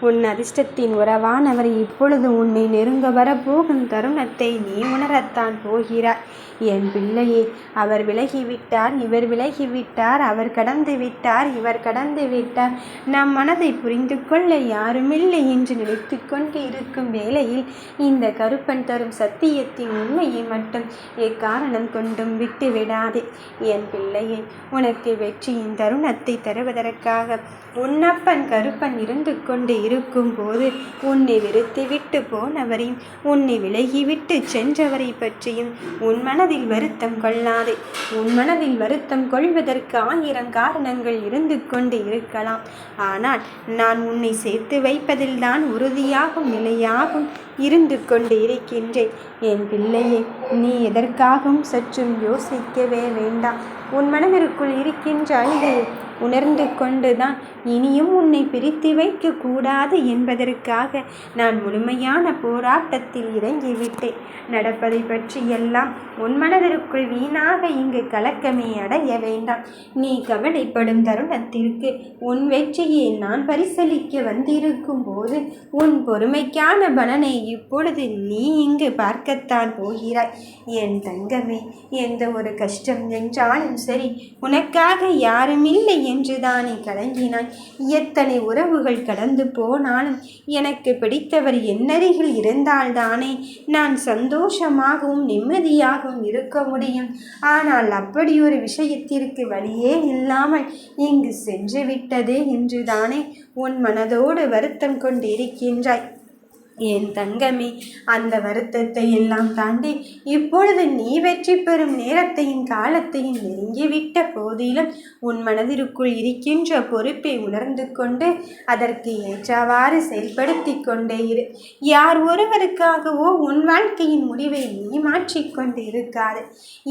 உன் அதிர்ஷ்டத்தின் உறவானவர் இப்பொழுது உன்னை நெருங்க வரப்போகும் தருணத்தை நீ உணரத்தான் போகிறாய். என் பிள்ளையே அவர் விலகிவிட்டார் இவர் விலகிவிட்டார் அவர் கடந்து விட்டார் இவர் கடந்து விட்டார். நம் மனதை புரிந்து கொள்ள யாருமில்லை என்று நினைத்து கொண்டு இருக்கும் வேளையில் இந்த கருப்பன் தரும் சத்தியத்தின் உண்மையை மட்டும் எக்காரணம் கொண்டும் விட்டு விடாதே என் பிள்ளையே உனக்கு வெற்றியின் தருணத்தை தருவதற்காக உன்னப்பன் கருப்பன் இருந்து கொண்டு இருக்கும் உன்னை உன்னை விட்டு போனவரையும் உன்னை விலகிவிட்டு சென்றவரை பற்றியும் உன் மனதில் வருத்தம் கொள்ளாதே. உன் மனதில் வருத்தம் கொள்வதற்கு ஆயிரம் காரணங்கள் இருந்து கொண்டு இருக்கலாம். ஆனால் நான் உன்னை சேர்த்து வைப்பதில்தான் உறுதியாகும் நிலையாகும் இருந்து கொண்டு இருக்கின்றேன். என் பிள்ளையே நீ எதற்காகவும் சற்றும் யோசிக்கவே வேண்டாம். உன் மனதிற்குள் இருக்கின்ற அழுகை உணர்ந்து கொண்டுதான் இனியும் உன்னை பிரித்து வைக்கக்கூடாது என்பதற்காக நான் முழுமையான போராட்டத்தில் இறங்கிவிட்டேன். நடப்பதை பற்றி எல்லாம் உன் மனதிற்குள் வீணாக இங்கு கலக்கமே அடைய வேண்டாம். நீ கவலைப்படும் தருணத்திற்கு உன் வெற்றியை நான் பரிசலிக்க வந்திருக்கும் போது உன் பொறுமைக்கான பலனை இப்பொழுது நீ இங்கு பார்க்கத்தான் போகிறாய். என் தங்கமே எந்த ஒரு கஷ்டம் என்றாலும் சரி உனக்காக யாருமில்லை என்று தானே கலங்கினாய். எத்தனை உறவுகள் கடந்து போனாலும் எனக்கு பிடித்தவர் என்னருகில் இருந்தால்தானே நான் சந்தோஷமாகவும் நிம்மதியாகவும் இருக்க முடியும். ஆனால் அப்படி ஒரு விஷயத்திற்கு வழியே இல்லாமல் இங்கு சென்று விட்டதே என்றுதானே உன் மனதோடு வருத்தம் கொண்டிருக்கின்றாய். என் தங்கமே அந்த வருத்தத்தை எல்லாம் தாண்டி இப்பொழுது நீ வெற்றி பெறும் நேரத்தையும் காலத்தையும் நெருங்கிவிட்ட போதிலும் உன் மனதிற்குள் இருக்கின்ற பொறுப்பை உணர்ந்து கொண்டு அதற்கு ஏற்றவாறு செயல்படுத்தி கொண்டே இரு. யார் ஒருவருக்காகவோ உன் வாழ்க்கையின் முடிவை நீ மாற்றிக்கொண்டு இருக்காது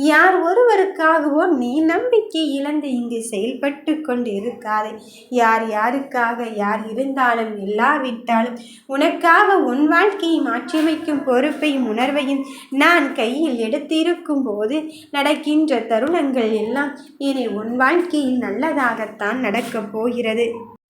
யார் ஒருவருக்காகவோ நீ நம்பிக்கை இழந்து இங்கு செயல்பட்டு கொண்டு இருக்காது யார் யாருக்காக யார் இருந்தாலும் இல்லாவிட்டாலும் உனக்காக உன் உன் வாழ்க்கையை மாற்றியமைக்கும் பொறுப்பையும் உணர்வையும் நான் கையில் எடுத்திருக்கும் போது நடக்கின்ற தருணங்கள் எல்லாம் இனி உன் வாழ்க்கையில் நல்லதாகத்தான் நடக்கப் போகிறது.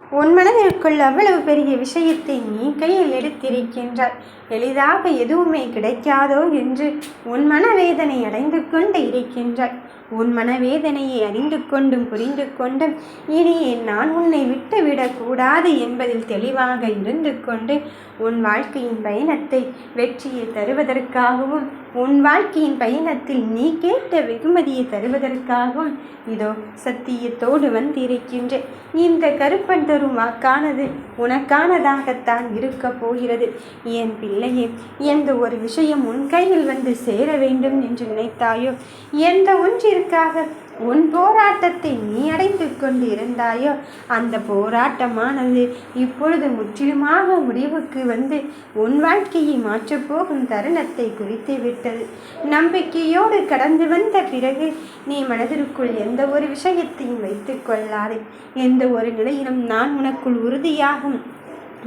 உன் மனதிற்குள் அவ்வளவு பெரிய விஷயத்தை நீ கையில் எடுத்திருக்கின்றாய். எளிதாக எதுவுமே கிடைக்காதோ என்று உன் மனவேதனை அடைந்து கொண்டு இருக்கின்றாய். உன் மனவேதனையை அறிந்து கொண்டும் புரிந்து கொண்டும் இனி நான் உன்னை விட்டுவிடக்கூடாது என்பதில் தெளிவாக இருந்து கொண்டு உன் வாழ்க்கையின் பயணத்தை வெற்றியை தருவதற்காகவும் உன் வாழ்க்கையின் பயணத்தில் நீ கேட்ட வெகுமதியை தருவதற்காகவும் இதோ சத்தியத்தோடு வந்திருக்கின்ற இந்த கருப்பன் தரும் வாக்கானது உனக்கானதாகத்தான் இருக்கப் போகிறது. என் பிள்ளையே எந்த ஒரு விஷயம் உன் கையில் வந்து சேர வேண்டும் என்று நினைத்தாயோ? எந்த ஒன்றிற்காக உன் போராட்டத்தை நீ அடைந்து கொண்டு இருந்தாயோ அந்த போராட்டமானது இப்பொழுது முற்றிலுமாக முடிவுக்கு வந்து உன் வாழ்க்கையை மாற்றப்போகும் தருணத்தை குறித்து விட்டது. நம்பிக்கையோடு கடந்து வந்த பிறகு நீ மனதிற்குள் எந்த ஒரு விஷயத்தையும் வைத்துக் கொள்ளாதே. எந்த ஒரு நிலையிலும் நான் உனக்குள் உறுதியாகும்.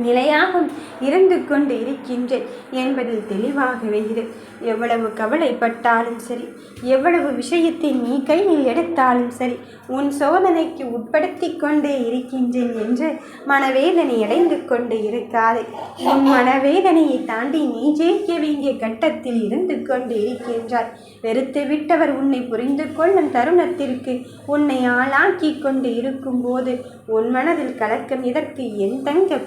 நிலையாக இருந்து கொண்டு இருக்கின்றேன் என்பதில் தெளிவாகவே இரு. எவ்வளவு கவலைப்பட்டாலும் சரி எவ்வளவு விஷயத்தை நீ கையில் எடுத்தாலும் சரி உன் சோதனைக்கு உட்படுத்தி கொண்டே இருக்கின்றேன் என்று மனவேதனை அடைந்து கொண்டு இருக்காதே. உன் மனவேதனையை தாண்டி நீ ஜெயிக்க வேண்டிய கட்டத்தில் இருந்து கொண்டு இருக்கின்றாய். வெறுத்து விட்டவர் உன்னை புரிந்து கொள்ளும் தருணத்திற்கு உன்னை ஆளாக்கி கொண்டு இருக்கும்போது உன் மனதில் கலக்கம் இதற்கு என் தங்க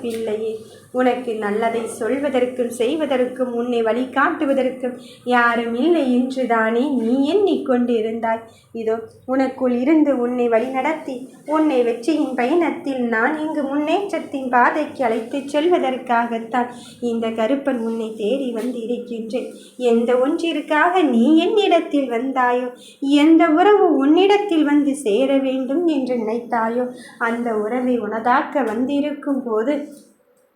பிள்ளையே உனக்கு நல்லதை சொல்வதற்கும் செய்வதற்கும் உன்னை வழிகாட்டுவதற்கும் யாரும் இல்லை என்று தானே நீ எண்ணிக்கொண்டிருந்தாய் இதோ உனக்குள் இருந்து உன்னை வழிநடத்தி உன்னை வெற்றியின் பயணத்தில் நான் இங்கு முன்னேற்றத்தின் பாதைக்கு அழைத்துச் செல்வதற்காகத்தான் இந்த கருப்பன் உன்னை தேடி வந்து இருக்கின்றேன் எந்த ஒன்றிற்காக நீ என்னிடத்தில் வந்தாயோ எந்த உறவு உன்னிடத்தில் வந்து சேர வேண்டும் என்று நினைத்தாயோ அந்த உறவை உனதாக்க வந்திருக்கும் போது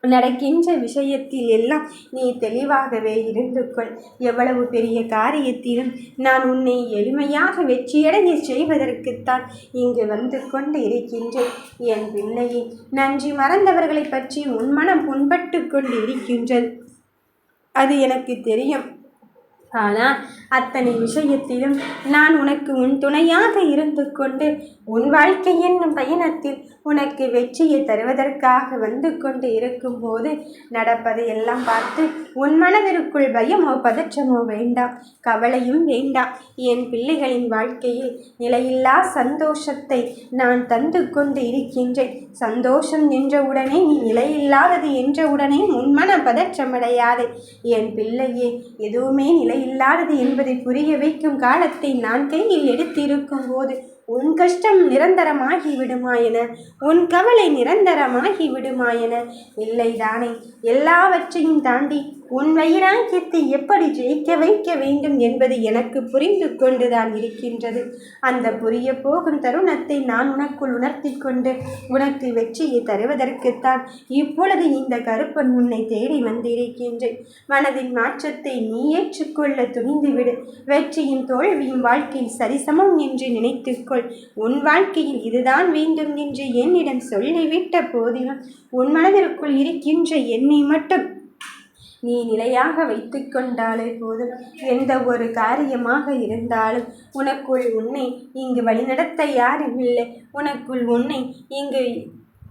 நடக்கின்ற விஷயத்தில் எல்லாம் நீ தெளிவாகவே இருந்து கொள். எவ்வளவு பெரிய காரியத்திலும் நான் உன்னை எளிமையாக வெற்றியடைய செய்வதற்குத்தான் இங்கு வந்து கொண்டு இருக்கின்றேன். என் பிள்ளையை நன்றி. மறந்தவர்களை பற்றி உன் மனம் புண்பட்டு கொண்டு இருக்கின்றது அது எனக்கு தெரியும். ஆனால் அத்தனை விஷயத்திலும் நான் உனக்கு உன் துணையாக இருந்து கொண்டு உன் வாழ்க்கை என்னும் பயணத்தில் உனக்கு வெற்றியை தருவதற்காக வந்து கொண்டு இருக்கும்போது நடப்பதை எல்லாம் பார்த்து உன் மனதிற்குள் பயமோ பதற்றமோ வேண்டாம் கவலையும் வேண்டாம். என் பிள்ளைகளின் வாழ்க்கையில் நிலையில்லா சந்தோஷத்தை நான் தந்து கொண்டு இருக்கின்றேன். சந்தோஷம் நின்றவுடனே நீ நிலையில்லாதது என்றவுடனே உன் மன பதற்றமடையாது. என் பிள்ளையே எதுவுமே நிலை இல்லாதது என்பதை புரிய வைக்கும் காலத்தை நான் கையில் எடுத்திருக்கும் போது உன் கஷ்டம் நிரந்தரமாகி விடுமாயென உன் கவலை நிரந்தரமாகி விடுமாயென இல்லைதானே எல்லாவற்றையும் தாண்டி உன் வைராக்கியத்தை எப்படி ஜெயிக்க வைக்க வேண்டும் என்பது எனக்கு புரிந்து கொண்டுதான் இருக்கின்றது. அந்த புரிய போகும் தருணத்தை நான் உனக்குள் உணர்த்தி கொண்டு உனக்கு வெற்றியை தருவதற்குத்தான் இப்பொழுது இந்த கருப்பன் உன்னை தேடி வந்திருக்கின்றேன். மனதின் மாற்றத்தை நீ ஏற்றுக்கொள்ள துணிந்துவிடு. வெற்றியும் தோல்வியும் வாழ்க்கையில் சரிசமம் என்று நினைத்துக்கொள் உன் வாழ்க்கையில் இதுதான் வேண்டும் என்று என்னிடம் சொல்லிவிட்ட போதிலும் உன் மனதிற்குள் இருக்கின்ற என்னை மட்டும் நீ நிலையாக வைத்து கொண்டாலே போதும். எந்த ஒரு காரியமாக இருந்தாலும் உனக்குள் உன்னை இங்கு வழிநடத்த யாரும் இல்லை. உனக்குள் உன்னை இங்கு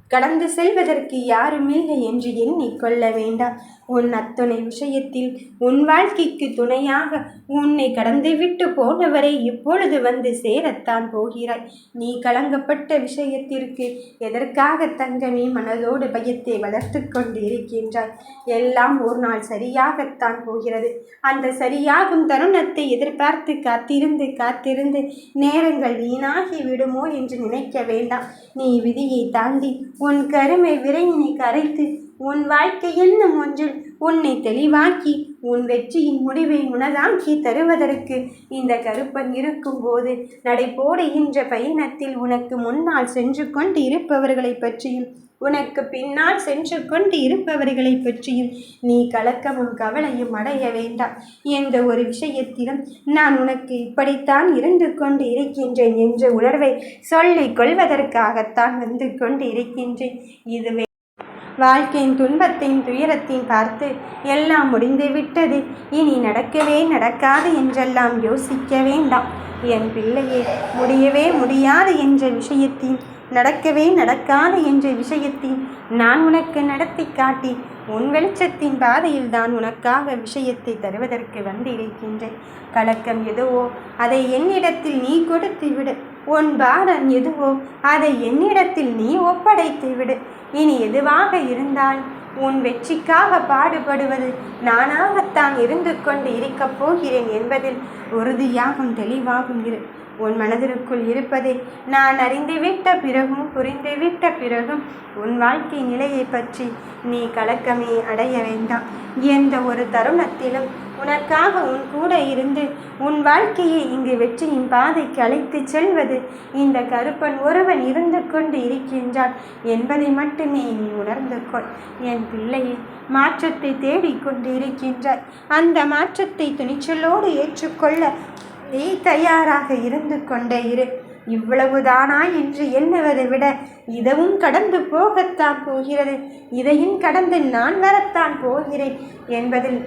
கடந்து செல்வதற்கு யாரும் இல்லை என்று எண்ணிக்கொள்ள வேண்டாம். உன் அத்தனை விஷயத்தில் உன் வாழ்க்கைக்கு துணையாக உன்னை கடந்துவிட்டு போனவரை இப்பொழுது வந்து சேரத்தான் போகிறாய். நீ கலங்கப்பட்ட விஷயத்திற்கு எதற்காக தங்கமே மனதோடு பயத்தை வளர்த்து கொண்டு இருக்கின்றாய் எல்லாம் ஒரு நாள் சரியாகத்தான் போகிறது. அந்த சரியாகும் தருணத்தை எதிர்பார்த்து காத்திருந்து காத்திருந்து நேரங்கள் வீணாகி விடுமோ என்று நினைக்க வேண்டாம். நீ விதியை தாண்டி உன் கருமை விரையினை கரைத்து உன் வாழ்க்கை என்னும் ஒன்றில் உன்னை தெளிவாக்கி உன் வெற்றியின் முடிவை உனதாக்கி தருவதற்கு இந்த கருப்பன் இருக்கும்போது நடைபோடுகின்ற பயணத்தில் உனக்கு முன்னால் சென்று கொண்டு இருப்பவர்களை பற்றியும் உனக்கு பின்னால் சென்று கொண்டு இருப்பவர்களை பற்றியும் நீ கலக்கமும் கவலையும் அடைய வேண்டாம். எந்த ஒரு விஷயத்திலும் நான் உனக்கு இப்படித்தான் இருந்து கொண்டு இருக்கின்றேன் என்ற உணர்வை சொல்லிக் கொள்வதற்காகத்தான் வந்து கொண்டு இருக்கின்றேன். இதுவே வாழ்க்கையின் துன்பத்தையும் துயரத்தையும் பார்த்து எல்லாம் முடிந்து விட்டது. இனி நடக்கவே நடக்காது என்றெல்லாம் யோசிக்க வேண்டாம். என் பிள்ளையே முடியவே முடியாது என்ற விஷயத்தையும் நடக்கவே நடக்காது என்ற விஷயத்தையும் நான் உனக்கு நடத்தி காட்டி உன் வெளிச்சத்தின் பாதையில் தான் உனக்காக விஷயத்தை தருவதற்கு வந்து இருக்கின்றேன் கலக்கம் எதுவோ அதை என்னிடத்தில் நீ கொடுத்து விடு. உன் பாரம் எதுவோ அதை என்னிடத்தில் நீ ஒப்படைத்து விடு. இனி எதுவாக இருந்தால் உன் வெற்றிக்காக பாடுபடுவது நானாகத்தான் இருந்து கொண்டு இருக்கப் போகிறேன் என்பதில் உறுதியாகும் தெளிவாகும் இரு. உன் மனதிற்குள் இருப்பதை நான் அறிந்துவிட்ட பிறகும் புரிந்துவிட்ட பிறகும் உன் வாழ்க்கை நிலையை பற்றி நீ கலக்கமே அடைய வேண்டாம். எந்த ஒரு தருணத்திலும் உனக்காக உன் கூட இருந்து உன் வாழ்க்கையை இங்கு வெற்றியின் பாதைக்கு அழைத்து செல்வது. இந்த கருப்பன் ஒருவன் இருந்து கொண்டு இருக்கின்றான் என்பதை மட்டுமே நீ உணர்ந்து கொள். என் பிள்ளையை மாற்றத்தை தேடிக்கொண்டு இருக்கின்றாய் அந்த மாற்றத்தை துணிச்சலோடு ஏற்றுக்கொள்ள நீ தயாராக இருந்து கொண்டே இரு. இவ்வளவுதானா என்று எண்ணுவதை விட இதுவும் கடந்து போகத்தான் போகிறது. இதையும் கடந்து நான் வரத்தான் போகிறேன் என்பதில்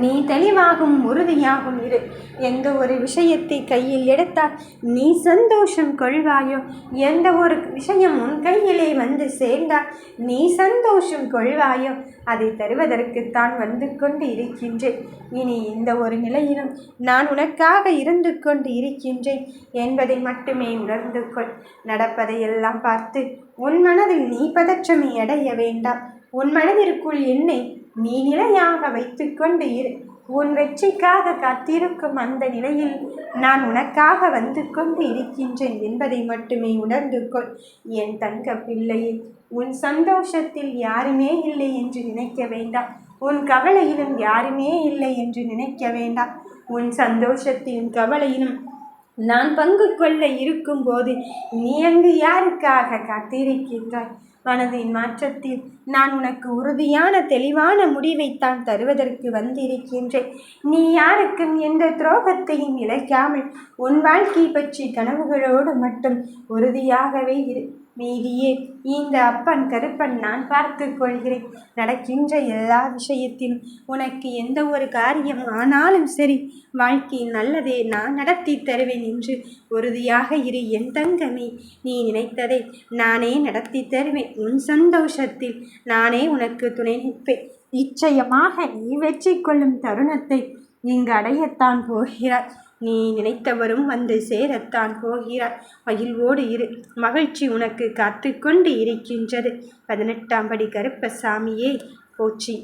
நீ தெளிவாகும் உறுதியாகும் இரு. எந்த ஒரு விஷயத்தை கையில் எடுத்தால் நீ சந்தோஷம் கொள்வாயோ? எந்த ஒரு விஷயம் உன் கையிலே வந்து சேர்ந்தால் நீ சந்தோஷம் கொள்வாயோ? அதை தருவதற்குத்தான் வந்து கொண்டு இருக்கின்றேன். இனி இந்த ஒரு நிலையிலும் நான் உனக்காக இருந்து கொண்டு இருக்கின்றேன் என்பதை மட்டுமே உணர்ந்து கொள். நடப்பதையெல்லாம் பார்த்து உன் மனதில் நீ பதற்றமை அடைய வேண்டாம். உன் மனதிற்குள் என்னை நீ நிலையாக வைத்துக்கொண்டு இரு. உன் வெற்றிக்காக காத்திருக்கும் அந்த நிலையில் நான் உனக்காக வந்து கொண்டு இருக்கின்றேன் என்பதை மட்டுமே உணர்ந்து கொள். என் தங்க பிள்ளையே உன் சந்தோஷத்தில் யாருமே இல்லை என்று நினைக்க வேண்டாம். உன் கவலையிலும் யாருமே இல்லை என்று நினைக்க வேண்டாம். உன் சந்தோஷத்திலும் கவலையிலும் நான் பங்கு கொள்ள இருக்கும்போது நீ அங்கு யாருக்காக காத்திருக்கின்றாய்? மனதின் மாற்றத்தில் நான் உனக்கு உறுதியான தெளிவான முடிவைத்தான் தருவதற்கு வந்திருக்கின்றேன். நீ யாருக்கும் எந்த துரோகத்தையும் இழைக்காமல் உன் வாழ்க்கை பற்றி கனவுகளோடு மட்டும் உறுதியாகவே இரு. மீதியே இந்த அப்பன் கருப்பன் நான் பார்த்து கொள்கிறேன். நடக்கின்ற எல்லா விஷயத்திலும் உனக்கு எந்த ஒரு காரியம் ஆனாலும் சரி வாழ்க்கையில் நல்லதே நான் நடத்தி தருவேன் என்று உறுதியாக இரு என் தங்கமே நீ நினைத்ததை நானே நடத்தி தருவேன். உன் சந்தோஷத்தில் நானே உனக்கு துணை நிற்பேன். நிச்சயமாக நீ வெற்றி கொள்ளும் தருணத்தை இங்கு அடையத்தான் போகிறாய். நீ நினைத்தவரும் வந்து சேரத்தான் போகிறாய் மகிழ்வோடு இரு. மகிழ்ச்சி உனக்கு காத்து கொண்டு இருக்கின்றது. பதினெட்டாம் படி கருப்பசாமியே போச்சி